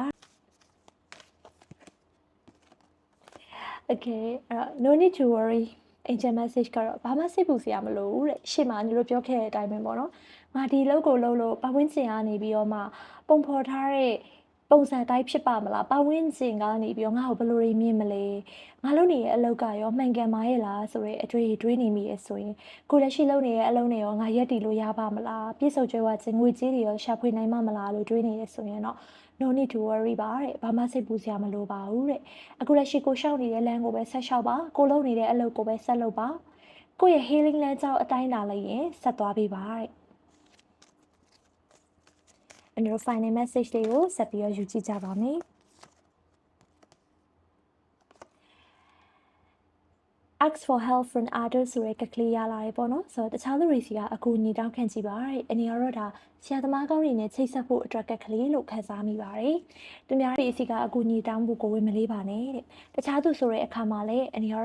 Okay အဲ့တော့ no need to worry angel message ကတော့ဘာမှစိတ်ပူစရာမလိုဘူးတဲ့ရှေ့မှာညီတို့ပြောခဲ့တဲ့အတိုင်းပဲပေါ့နော်ငါဒီလောက်ကိုလှုပ်လို့ပဝင်းကျင်ကနေပြီးတော့မှပုံဖော်ထားတဲ့ ပုံစံတိုင်းဖြစ်ပါမလားပဝင်းကျင်ကနေပြီးတော့ငါ့ကိုဘယ်လိုတွေမြင်မလဲငါလုပ်နေတဲ့အလုပ်ကရောမှန်ကန်ပါရဲ့လားဆိုတော့အတွေ့အတွေးနေမိရဲ့ဆိုရင်ကိုလက်ရှိလုပ်နေတဲ့အလုပ်နဲ့ရောငါရက်တီလို့ရပါမလားပြည့်စုံကြွယ်ဝခြင်းငွေကြေးတွေရောရှာဖွေနိုင်မှာမလားလို့တွေးနေရဆိုရင်တော့ no need to worry ပါတဲ့ဘာမှစိတ်ပူစရာမလိုပါဘူးတဲ့အခုလက်ရှိကိုရှောက်နေတဲ့လမ်းကိုပဲဆက်လျှောက်ပါကိုလုပ်နေတဲ့အလုပ်ကိုပဲဆက်လုပ်ပါကိုရဲ့ healing လမ်းကြောင်းအတိုင်းလာလိုက်ရင်ဆက်သွားပေးပါတဲ့ အန်တို့ final message လေးကိုဆက်ပြီးတော့ယူကြည့်ကြပါမယ် ask for help from others ဆိုရဲကကလေးရလာတယ်ပေါ့နော်ဆိုတော့တခြားလူတွေစီကအကူအညီတောင်းခံကြည့်ပါတဲ့အနေရောဒါဆရာသမားကောင်းတွေနဲ့ချိတ်ဆက်ဖို့အတွက်ကကလေးလို့ခန်းစားမိပါတယ်သူများတွေစီကအကူအညီတောင်းဖို့ကိုဝင်မလေးပါနဲ့တဲ့တခြားသူဆိုတဲ့အခါမှာလည်းအနေရော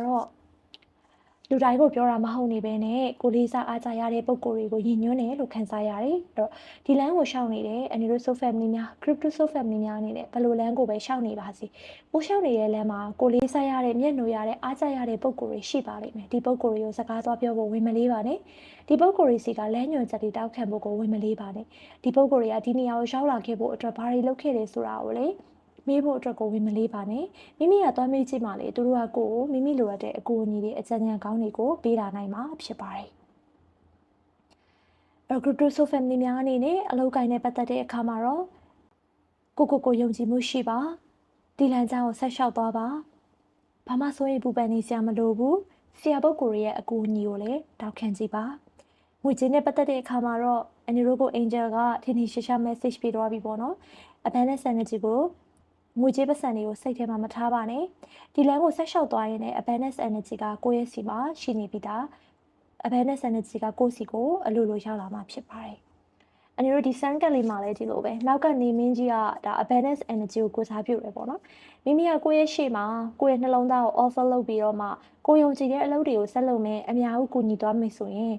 လူတိုင်းကိုပြောတာမဟုတ်နေပဲနဲ့ကိုလေးစားအားကြရတဲ့ပုံကိုယ်တွေကိုယဉ်ညွန်းတယ်လို့ခံစားရတယ်အဲ့တော့ဒီလမ်းကိုရှောက်နေတယ်အနေတို့ so family များ crypto so family များအနေနဲ့ဘယ်လိုလမ်းကိုပဲရှောက်နေပါစေကိုရှောက်နေတဲ့လမ်းမှာကိုလေးစားရတဲ့မျက်နှာရတဲ့အားကြရတဲ့ပုံကိုယ်တွေရှိပါလိမ့်မယ်ဒီပုံကိုယ်တွေကိုစကားသွားပြောဖို့ဝင်မလေးပါနဲ့ဒီပုံကိုယ်တွေစီကလမ်းညွှန်ချက်တွေတောက်ခံဖို့ကိုဝင်မလေးပါနဲ့ဒီပုံကိုယ်တွေကဒီနေရာကိုရောက်လာခဲ့ဖို့အတွက်ဘာတွေလုပ်ခဲ့တယ်ဆိုတာကိုလေ မေးဖို့အတွက်ကိုဝင်မလေးပါနဲ့မိမိကသွားမေးကြည့်မှလေသူတို့ကကိုကိုမိမိလိုအပ်တဲ့အကူအညီတွေအကြံဉာဏ်ကောင်းတွေကိုပေးတာနိုင်မှာဖြစ်ပါတယ်အဲ့ crypto so family များအနေနဲ့အလုပ်ကိုင်းနဲ့ပတ်သက်တဲ့အခါမှာတော့ကိုကိုကိုယုံကြည်မှုရှိပါဒီလန်ချောင်းကိုဆက်လျှောက်သွားပါဘာမှစိုးရိမ်ပူပန်နေစရာမလိုဘူးဆရာပုဂ္ဂိုလ်ရဲ့အကူအညီကိုလည်းတောက်ခံကြည့်ပါငွေကြေးနဲ့ပတ်သက်တဲ့အခါမှာတော့အန်နီရိုကို angel ကထင်ထင်ရှားရှား message ပေးသွားပြီပေါ့နော် abundance energy ကို ငွေကြေးပတ်စံတွေကိုစိတ်ထဲမှာမထားပါနဲ့ဒီလမ်းကိုဆက်လျှောက်သွားရင်လည်း abundance energy ကကိုယ့်ရဲ့စီမှာရှိနေပြီးသား abundance energy ကကိုယ့်စီကိုအလိုလိုရောက်လာမှာဖြစ်ပါတယ်အန်ဒီတို့ဒီ sun ကလေးမှာလည်းဒီလိုပဲနောက်ကနေမင်းကြီးကဒါ abundance energy ကိုကိုစားပြုတယ်ပေါ့နော်မိမိကကိုယ့်ရဲ့ရှေ့မှာကိုယ့်ရဲ့နှလုံးသားကို offer လုပ်ပြီးတော့မှကိုယုံကြည်တဲ့အလုပ်တွေကိုဆက်လုပ်မယ်အများကြီးကူညီသွားမယ်ဆိုရင်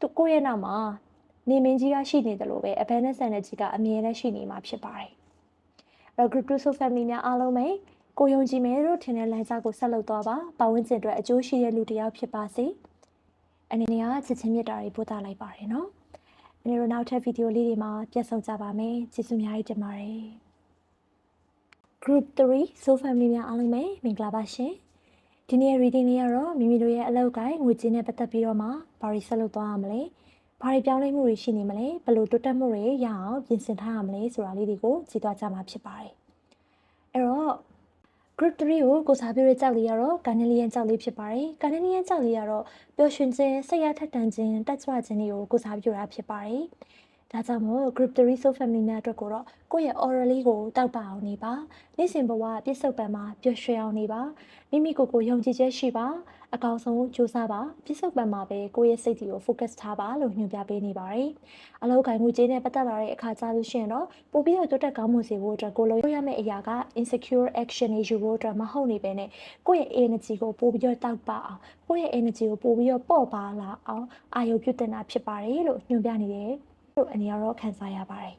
သူကိုယ့်ရဲ့နောက်မှာနေမင်းကြီးကရှိနေတယ်လို့ပဲ abundance energy ကအမြဲတမ်းရှိနေမှာဖြစ်ပါတယ် အဲ့တော့ crypto so family များအားလုံးပဲကိုယုံကြည်မယ်လို့ထင်တဲ့လမ်းကြောင်းကိုဆက်လုပ်သွားပါပတ်ဝန်းကျင်အတွက်အကျိုးရှိတဲ့လူတစ်ယောက်ဖြစ်ပါစေအနေနဲ့ကချစ်ချင်းမြတ်တာတွေပို့သလိုက်ပါတယ်နော်အနေနဲ့နောက်ထပ်ဗီဒီယိုလေးတွေမှာပြန်ဆောင်ကြပါမယ်ကျေးဇူးများကြီးတင်ပါတယ် group 3 so family များအားလုံးပဲမင်္ဂလာပါရှင်ဒီနေ့ reading လေးကတော့မိမိတို့ရဲ့အလုပ်ကိုင်းငွေကြေးနဲ့ပတ်သက်ပြီးတော့မှဘာတွေဆက်လုပ်သွားရမလဲ ဘာတွေပြောင်းလဲမှုတွေရှိနေမလဲဘယ်လိုတိုးတက်မှုတွေရအောင်ပြင်ဆင်ထားရမလဲဆိုတာလေးတွေကိုကြည့်သွားကြမှာဖြစ်ပါတယ်အဲ့တော့ group 3ကိုကိုစားပြုတဲ့ကြောက်လေးကတော့ Carnelian ကြောက်လေးဖြစ်ပါတယ်။ Carnelian ကြောက်လေးကတော့ပျော်ရွှင်ခြင်းစိတ်ရထက်သန်ခြင်းတက်ကြွခြင်းတွေကိုကိုစားပြုတာဖြစ်ပါတယ်။ ဒါကြောင့်မို့ group 3 so family များအတွက်ကိုတော့ကိုယ့်ရဲ့ oral လေးကိုတောက်ပအောင်နေပါ။နေ့စဉ်ဘဝပြည့်စုံပံမှာပျော်ရွှင်အောင်နေပါ။မိမိကိုယ်ကိုယုံကြည်ချက်ရှိပါ။အကောင်းဆုံးကြိုးစားပါ။ပြည့်စုံပံမှာပဲကိုယ့်ရဲ့စိတ်တွေကို focus ထားပါလို့ညွှန်ပြပေးနေပါတယ်။အလောက်ကိုင်ငွေကြေးနဲ့ပတ်သက်လာတဲ့အခါကြားလို့ရှိရင်တော့ပိုပြီးတော့တိုးတက်ကောင်းမှုစေဖို့အတွက်ကိုလိုရမယ့်အရာက insecure action တွေယူဖို့အတွက်မဟုတ်နေပဲနဲ့ကိုယ့်ရဲ့ energy ကိုပိုပြီးတော့တောက်ပအောင်ကိုယ့်ရဲ့ energy ကိုပိုပြီးတော့ပေါ့ပါလာအောင်အာရုံပြုတင်တာဖြစ်ပါတယ်လို့ညွှန်ပြနေတယ် လို့အနေရောခံစားရပါတယ်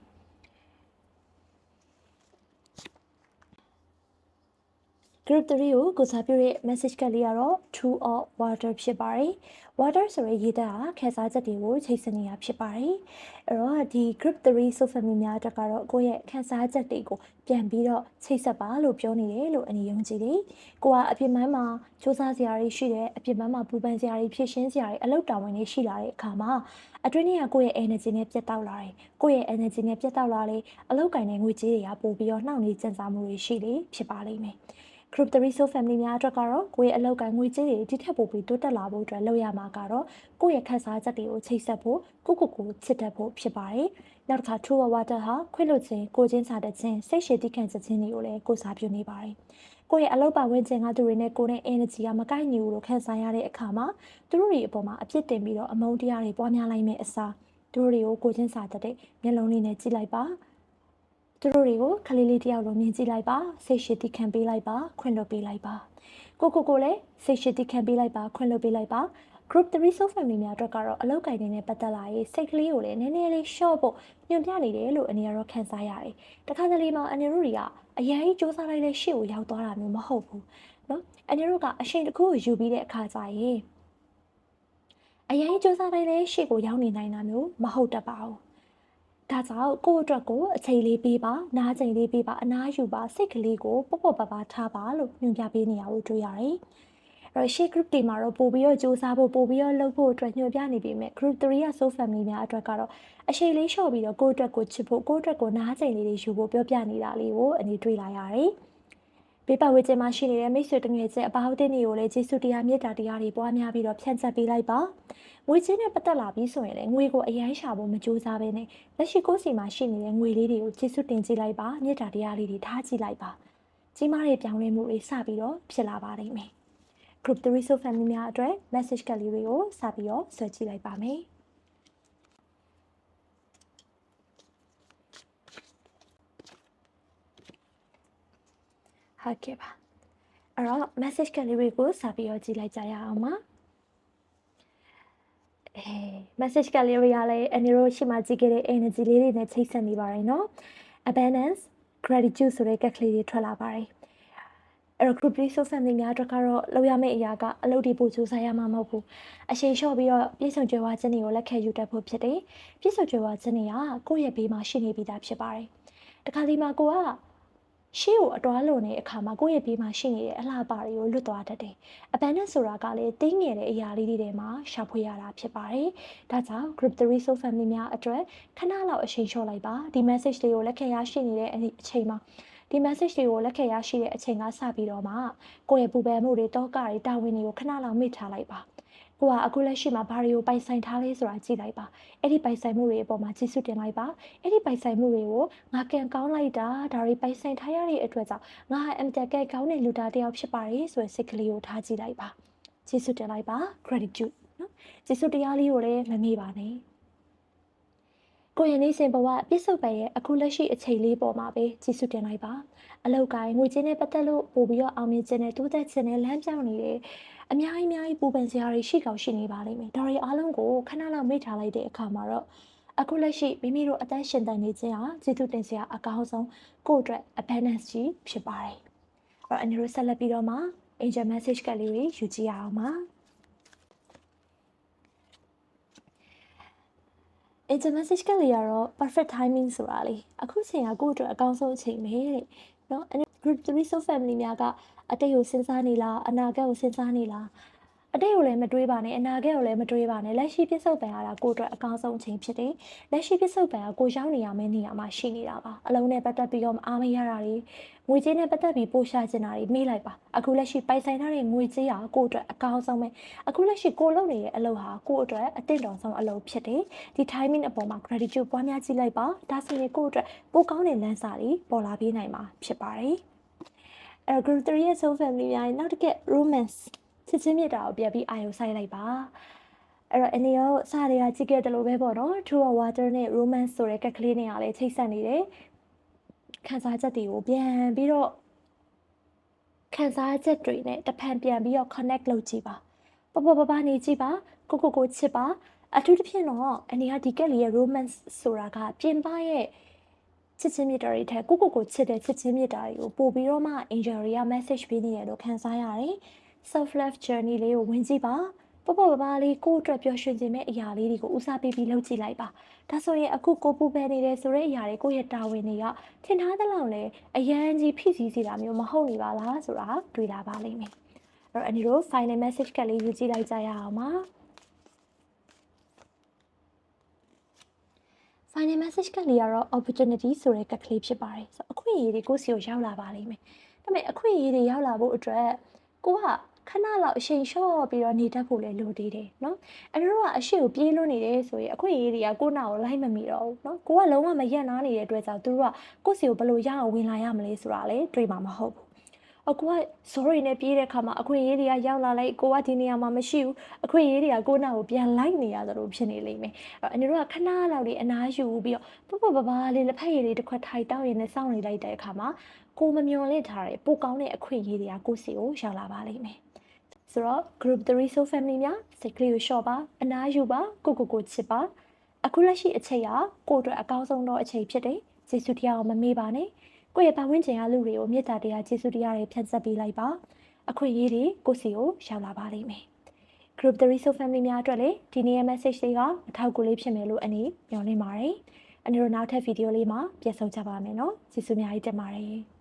group 3ကိုကိုစားပြုတဲ့ message ကလေးကတော့ true or water ဖြစ်ပါတယ် water ဆိုရရေးတာခက်စားချက်တွေကိုချိတ်ဆက်နေတာဖြစ်ပါတယ်အဲ့တော့ဒီ group 3 so family များအတွက်ကတော့ကိုယ့်ရဲ့ခက်စားချက်တွေကိုပြန်ပြီးတော့ချိတ်ဆက်ပါလို့ပြောနေတယ်လို့အနေယုံကြည်တယ်ကိုကအပြင်ပန်းမှာစူးစမ်းစရာတွေရှိတယ်အပြင်ပန်းမှာပူပန်စရာတွေဖြစ်ရှင်းစရာတွေအလုပ်တာဝန်တွေရှိလာတဲ့အခါမှာ အတွင်းထဲကကိုယ့်ရဲ့ energy နဲ့ပြတ်တောက်လာတယ်ကိုယ့်ရဲ့ energy နဲ့ပြတ်တောက်လာလေအလုပ်ကင်တဲ့ငွေကြေးတွေကပို့ပြီးတော့နှောင့်နှေးကျဉ်စားမှုတွေရှိလေဖြစ်ပါလိမ့်မယ် group 3 so family များအတွက်ကတော့ကိုယ့်ရဲ့အလောက်ကငွေကြေးတွေတိထက်ပိုပြီးတိုးတက်လာဖို့အတွက်လုပ်ရမှာကတော့ကိုယ့်ရဲ့ခက်စားချက်တွေကိုချိတ်ဆက်ဖို့ကိုကိုကိုချစ်တတ်ဖို့ဖြစ်ပါတယ်။နောက်တစ်ခါ true water ဟာခွင့်လွှတ်ခြင်းကိုချင်းစာတခြင်းစိတ်ရှည်တိခံချက်ခြင်းတွေကိုလည်းကိုစားပြုနေပါတယ်။ ကိုယ့်ရဲ့အလုပ်ပါဝင်ခြင်းကသူတွေနဲ့ကိုယ်နဲ့ energy ကမကိုက်ညီဘူးလို့ခံစားရတဲ့အခါမှာသူတို့တွေအပေါ်မှာအပြစ်တင်ပြီးတော့အမုန်းတရားတွေပွားများလိုက်မယ့်အစားသူတို့တွေကိုကိုချင်းစာတတဲ့မျက်လုံးလေးနဲ့ကြည့်လိုက်ပါ။သူတို့တွေကိုခလေးလေးတယောက်လိုမြင်ကြည့်လိုက်ပါစိတ်ရှိတိခံပေးလိုက်ပါခွင့်လွှတ်ပေးလိုက်ပါကိုကိုကိုလည်းစိတ်ရှိတိခံပေးလိုက်ပါခွင့်လွှတ်ပေးလိုက်ပါ group 3 soul family များအတွက်ကတော့အလောက်ကိုင်နေတဲ့ပတ်သက်လာရေးစိတ်ကလေးကိုလည်းနည်းနည်းလေး short ဖို့ညွှန်ပြနေတယ်လို့အနေရတော့ခန်းစားရတယ်။တခါတလေမှာအနေတို့တွေကအရင်ကြီးစူးစမ်းလိုက်တဲ့ရှေ့ကိုရောက်သွားတာမျိုးမဟုတ်ဘူး။နော်အနေတို့ကအချိန်တစ်ခုကိုယူပြီးတဲ့အခါကျရင်အရင်စူးစမ်းလိုက်တဲ့ရှေ့ကိုရောက်နေနိုင်တာမျိုးမဟုတ်တတ်ပါဘူး။ဒါကြောင့်ကိုယ့်အတွက်ကိုအချိန်လေးပေးပါနားချိန်လေးပေးပါအနားယူပါစိတ်ကလေးကိုပေါ့ပေါ့ပါပါထားပါလို့ညွှန်ပြပေးနေရဖို့တွေ့ရတယ်။ တော့ share group တွေမှာတော့ပို့ပြီးတော့စူးစမ်းဖို့ပို့ပြီးတော့လုပ်ဖို့အတွက်ညွှန်ပြနေပေမဲ့ group 3က so family များအတွက်ကတော့အချိန်လေးလျှော့ပြီးတော့ကိုယ့်အတွက်ကိုချစ်ဖို့ကိုယ့်အတွက်ကိုနားချိန်လေးတွေယူဖို့ပြောပြနေတာလေးကိုအနေတွေ့လာရတယ်။ဘေးပတ်ဝန်းကျင်မှာရှိနေတဲ့မိတ်ဆွေတငယ်ချင်းအပေါင်းအသင်းတွေကိုလည်းကျေးဇူးတရားမေတ္တာတရားတွေပွားများပြီးတော့ဖြန့်ကျက်ပေးလိုက်ပါငွေချင်းနဲ့ပတ်သက်လာပြီးဆိုရင်လည်းငွေကိုအရန်ရှာဖို့မကြိုးစားဘဲနဲ့လက်ရှိကိုယ်စီမှာရှိနေတဲ့ငွေလေးတွေကိုကျေးဇူးတင်ကြည့်လိုက်ပါမေတ္တာတရားလေးတွေထားကြည့်လိုက်ပါကြီးမားတဲ့ပြောင်းလဲမှုတွေစပြီးတော့ဖြစ်လာပါလိမ့်မယ် group 3 so family များအတွက် message ကလေးတွေကိုစပြီးတော့ဆွဲကြည့်လိုက်ပါမယ်ဟုတ်ကဲ့ပါအဲ့တော့ message ကလေးတွေကိုစပြီးတော့ကြည့်လိုက်ကြရအောင်ပါအဲ message ကလေးတွေရလဲအနေရောရှိမှကြည့်ခဲ့တဲ့ energy လေးတွေနဲ့ချိတ်ဆက်နေပါတယ်နော် abundance gratitude ဆိုတဲ့ကက်ကလေးတွေထွက်လာပါတယ် အဲ့တော့ group resource family များအတွက်ကတော့လောက်ရမယ့်အရာကအလုပ်တွေပို့စူးစမ်းရမှာမဟုတ်ဘူးအရှိန်လျှော့ပြီးတော့ပြည့်စုံကြွယ်ဝခြင်းတွေကိုလက်ခံယူတတ်ဖို့ဖြစ်တယ်ပြည့်စုံကြွယ်ဝခြင်းတွေကကိုယ့်ရဲ့ဘေးမှာရှိနေပြီးသားဖြစ်ပါတယ်တခါဒီမှာကိုကရှေ့ကိုအတော်လုံနေတဲ့အခါမှာကိုယ့်ရဲ့ဘေးမှာရှိနေတဲ့အလှပါတွေကိုလွတ်သွားတတ်တယ်။ abundance ဆိုတာကလည်းတင်းငယ်တဲ့အရာလေးတွေထဲမှာရှာဖွေရတာဖြစ်ပါတယ်။ဒါကြောင့် group 3 so family များအတွက်ခဏလောက်အချိန်လျှော့လိုက်ပါ။ဒီ message လေးကိုလက်ခံရရှိနေတဲ့အချိန်မှာ ဒီ message တွေကိုလက်ခံရရှိတဲ့အချိန်ကစပြီးတော့မှကိုယ့်ရဲ့ပူပန်မှုတွေတောကတွေတာဝန်တွေကိုခဏလောက်မေ့ထားလိုက်ပါ။ကိုကအခုလက်ရှိမှာဘာတွေကိုပိုင်ဆိုင်ထားလဲဆိုတာကြည့်လိုက်ပါအဲ့ဒီပိုင်ဆိုင်မှုတွေအပေါ်မှာကျေးဇူးတင်လိုက်ပါအဲ့ဒီပိုင်ဆိုင်မှုတွေကိုငါကံကောင်းလိုက်တာဒါတွေပိုင်ဆိုင်ထားရတဲ့အတွက်ကြောင့်ငါအမ်တက်ကဲကောင်းတဲ့လူသားတစ်ယောက်ဖြစ်ပါတယ်ဆိုတဲ့စိတ်ကလေးကိုထားကြည့်လိုက်ပါကျေးဇူးတင်လိုက်ပါ gratitude နော်ကျေးဇူးတရားလေးကိုလည်းမမေ့ပါနဲ့ ကိုရင်နေစဉ်ဘဝပြစ္ဆုတ်ပဲရဲ့အခုလက်ရှိအချိန်လေးပေါ်မှာပဲကြည့်စုတင်လိုက်ပါအလောက်ကိုင်းငွေချင်းနဲ့ပတ်သက်လို့ပို့ပြီးတော့အောင်မြင်ခြင်းနဲ့တိုးတက်ခြင်းနဲ့လမ်းပြောင်းနေတဲ့အများကြီးအများကြီးပူပန်စရာတွေရှိကောင်းရှိနေပါလိမ့်မယ်ဒါတွေအားလုံးကိုခဏလောက်မေ့ထားလိုက်တဲ့အခါမှာတော့အခုလက်ရှိမိမိတို့အသက်ရှင်တန်နေခြင်းဟာကျေးဇူးတင်စရာအကောင်းဆုံးကိုယ့်အတွက် abundance ကြီးဖြစ်ပါတယ်အဲ့တော့အန်ယူဆက်လက်ပြီးတော့မှ angel message ကလေးတွေယူကြည့်ရအောင်ပါ agent message ကလေးကတော့ perfect timing ဆိုတာလေအခုချိန်ကကိုယ့်အတွက်အကောင်းဆုံးအချိန်ပဲတဲ့နော် group 3 so family များကအတိတ်ကိုစဉ်းစားနေလားအနာဂတ်ကိုစဉ်းစားနေလား အတိတ်ကိုလည်းမတွေးပါနဲ့အနာဂတ်ကိုလည်းမတွေးပါနဲ့လက်ရှိပြစ္ဆုတ်ပံရတာကိုယ့်အတွက်အကောင်းဆုံးအချိန်ဖြစ်တယ်လက်ရှိပြစ္ဆုတ်ပံကကိုရောက်နေရမယ့်နေရာမှာရှိနေတာပါအလုံးနဲ့ပတ်သက်ပြီးတော့မအားမရတာတွေငွေကြေးနဲ့ပတ်သက်ပြီးပို့ရှာချင်တာတွေမေးလိုက်ပါအခုလက်ရှိပိုင်ဆိုင်ထားတဲ့ငွေကြေးဟာကိုယ့်အတွက်အကောင်းဆုံးပဲအခုလက်ရှိကိုလုပ်နေတဲ့အလုပ်ဟာကိုယ့်အတွက်အသင့်တော်ဆုံးအလုပ်ဖြစ်တယ်ဒီ timing အပေါ်မှာ gratitude ပွားများကြည့်လိုက်ပါဒါဆိုရင်ကိုယ့်အတွက်ပိုကောင်းတဲ့လမ်းစာတွေပေါ်လာပေးနိုင်မှာဖြစ်ပါတယ်အဲ group 3ရဲ့ soul family များရင်နောက်တစ်ကက် romance ချစ်ချင်းမြတ်တာကိုပြန်ပြီးအာရုံစိုက်လိုက်ပါအဲ့တော့အနေရောစတွေကကြည့်ခဲ့တယ်လို့ပဲပေါ့နော် True or Water နဲ့ Romance ဆိုတဲ့ကက်ကလေးနဲ့ကလည်းချိတ်ဆက်နေတယ်ခန်းစားချက်တွေကိုပြန်ပြီးတော့ခန်းစားချက်တွေနဲ့တစ်ဖန်ပြန်ပြီးတော့ connect လုပ်ကြည့်ပါပပပပနေကြည့်ပါကိုကိုကိုချစ်ပါအထူးသဖြင့်တော့အနေကဒီကက်လေးရဲ့ romance ဆိုတာကပြင်ပရဲ့ချစ်ချင်းမြတ်တာတွေထက်ကိုကိုကိုချစ်တဲ့ချစ်ချင်းမြတ်တာတွေကိုပို့ပြီးတော့မှ angel တွေက message ပေးနေတယ်လို့ခံစားရတယ် self love journey လေးကိုဝင်ကြည့်ပါပပပပလေးကိုယ့်အတွက်ပျော်ရွှင်ခြင်းမဲ့အရာလေးတွေကိုဦးစားပေးပြီးလုပ်ကြည့်လိုက်ပါဒါဆိုရင်အခုကိုပူပယ်နေတယ်ဆိုတဲ့အရာတွေကိုယ့်ရဲ့တာဝန်တွေကထင်ထားသလောက်လဲအရန်ကြီးဖိစီးစီတာမျိုးမဟုတ်နေပါလားဆိုတာတွေ့လာပါလိမ့်မယ်အဲ့တော့အနီတို့ final message ကလေးယူကြည့်လိုက်ကြရအောင်ပါ final message ကလေးကတော့ opportunity ဆိုတဲ့ကက်ကလေးဖြစ်ပါတယ်ဆိုတော့အခွင့်အရေးတွေကိုစီကိုရောက်လာပါလိမ့်မယ်ဒါပေမဲ့အခွင့်အရေးတွေရောက်လာဖို့အတွက်ကိုက ခဏလောက်အရှိန်လျှော့ပြီးတော့နေတတ်ဖို့လည်းလိုသေးတယ်နော်အဲ့တော့အရှိန်ကိုပြေးလွန်းနေတယ်ဆိုရင်အခွင့်အရေးတွေကကိုယ့်နာကိုလိုက်မမီတော့ဘူးနော်ကိုကလုံးဝမရက်နာနေတဲ့အတွက်ကြောင့်သူတို့ကကိုယ့်စီကိုဘယ်လိုရအောင်ဝင်လာရမလဲဆိုတာလည်းတွေးမှာမဟုတ်ဘူးအကူက sorry နဲ့ပြေးတဲ့အခါမှာအခွင့်အရေးတွေကရောက်လာလိုက်ကိုကဒီနေရာမှာမရှိဘူးအခွင့်အရေးတွေကကိုနာကိုပြန်လိုက်နေရသလိုဖြစ်နေလိမ့်မယ်အဲ့တော့အနင်တို့ကခဏလောက်လေးအနားယူပြီးတော့ပပပပါလေးလက်ဖက်ရည်လေးတစ်ခွက်ထိုင်တောက်ရည်နဲ့စောင့်နေလိုက်တဲ့အခါမှာကိုမမျော်လင့်ထားတဲ့ပိုကောင်းတဲ့အခွင့်အရေးတွေကကိုစီကိုရောက်လာပါလိမ့်မယ် ဆိုတော့ group 3 so family များစိတ်ကလေးကိုလျှော့ပါအနားယူပါကိုကိုကိုချစ်ပါအခုလက်ရှိအချိန်ကကိုယ့်အတွက်အကောင်းဆုံးသောအချိန်ဖြစ်တယ်ကျေးဇူးတရားကိုမမေ့ပါနဲ့ကိုယ့်ရဲ့ပတ်ဝန်းကျင်ကလူတွေကိုမေတ္တာတရားကျေးဇူးတရားတွေဖြန့်ဆက်ပေးလိုက်ပါအခွင့်အရေးတွေကိုယ့်စီကိုရောက်လာပါလိမ့်မယ် group 3 so family များအတွက်လည်းဒီနေ့ရဲ့ message လေးကအထောက်အကူလေးဖြစ်မယ်လို့အနေမျှော်လင့်ပါတယ်အနေတို့နောက်ထပ်ဗီဒီယိုလေးမှာပြန်ဆုံကြပါမယ်နော်ကျေးဇူးများကြီးတင်ပါတယ်